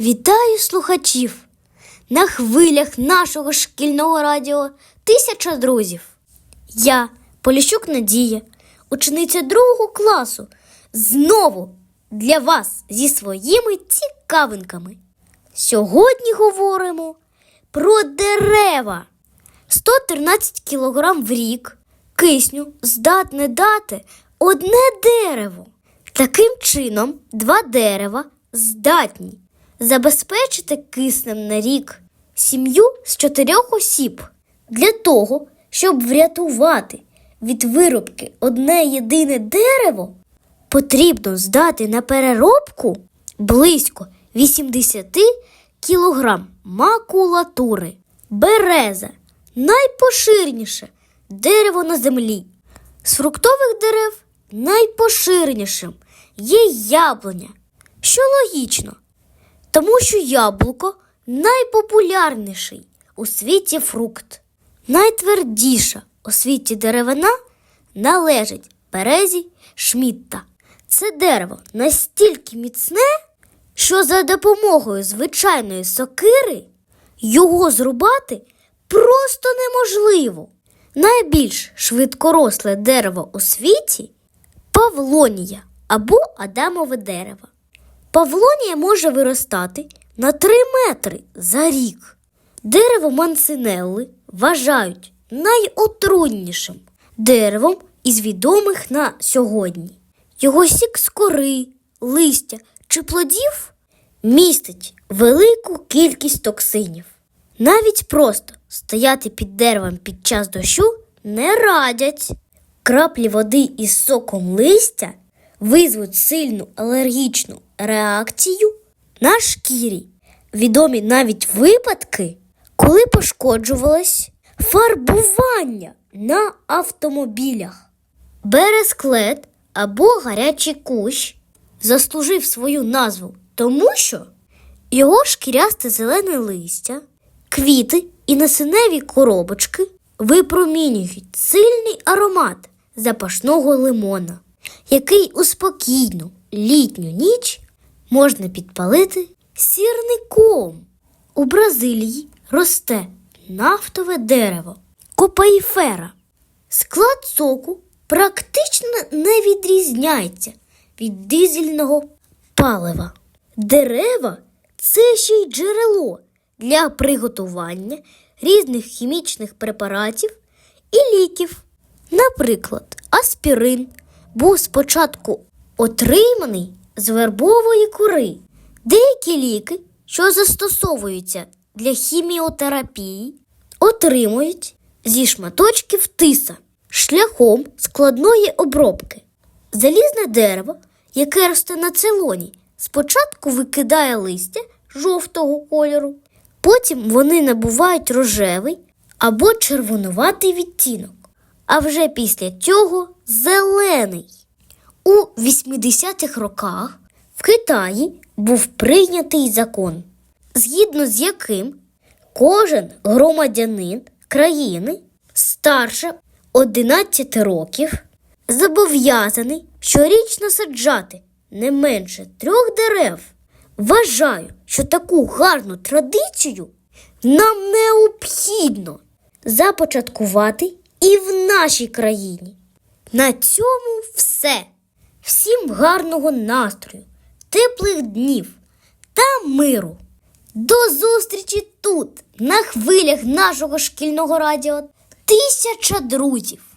Вітаю слухачів на хвилях нашого шкільного радіо Тисяча друзів. Я, Поліщук Надія, учениця другого класу, знову для вас зі своїми цікавинками. Сьогодні говоримо про дерева. 113 кг в рік кисню здатне дати одне дерево. Таким чином, два дерева здатні забезпечити киснем на рік сім'ю з чотирьох осіб. Для того, щоб врятувати від виробки одне єдине дерево, потрібно здати на переробку близько 80 кг макулатури. Береза найпоширніше дерево на землі. З фруктових дерев найпоширенішим є яблуня, що логічно, тому що яблуко найпопулярніший у світі фрукт. Найтвердіша у світі деревина належить березі шмітта. Це дерево настільки міцне, що за допомогою звичайної сокири його зрубати просто неможливо. Найбільш швидкоросле дерево у світі павлонія або адамове дерево. Павлонія може виростати на 3 метри за рік. Дерево мансинелли вважають найотруйнішим деревом із відомих на сьогодні. Його сік з кори, листя чи плодів містить велику кількість токсинів. Навіть просто стояти під деревом під час дощу не радять. Краплі води із соком листя визвуть сильну алергічну реакцію на шкірі. Відомі навіть випадки, коли пошкоджувалось фарбування на автомобілях. Бересклет або гарячий кущ заслужив свою назву тому, що його шкірясте зелене листя, квіти і насиневі коробочки випромінюють сильний аромат запашного лимона, який у спокійну літню ніч можна підпалити сірником. У Бразилії росте нафтове дерево копаїфера. Склад соку практично не відрізняється від дизельного палива. Дерева це ще й джерело для приготування різних хімічних препаратів і ліків. Наприклад, аспірин був спочатку отриманий з вербової кори. Деякі ліки, що застосовуються для хіміотерапії, отримують зі шматочків тиса шляхом складної обробки. Залізне дерево, яке росте на целоні, спочатку викидає листя жовтого кольору, потім вони набувають рожевий або червонуватий відтінок, а вже після цього зелений. У 80-х роках в Китаї був прийнятий закон, згідно з яким кожен громадянин країни старше 11 років зобов'язаний щорічно саджати не менше трьох дерев. Вважаю, що таку гарну традицію нам необхідно започаткувати і в нашій країні. На цьому все. Всім гарного настрою, теплих днів та миру. До зустрічі тут, на хвилях нашого шкільного радіо. Тисяча друзів!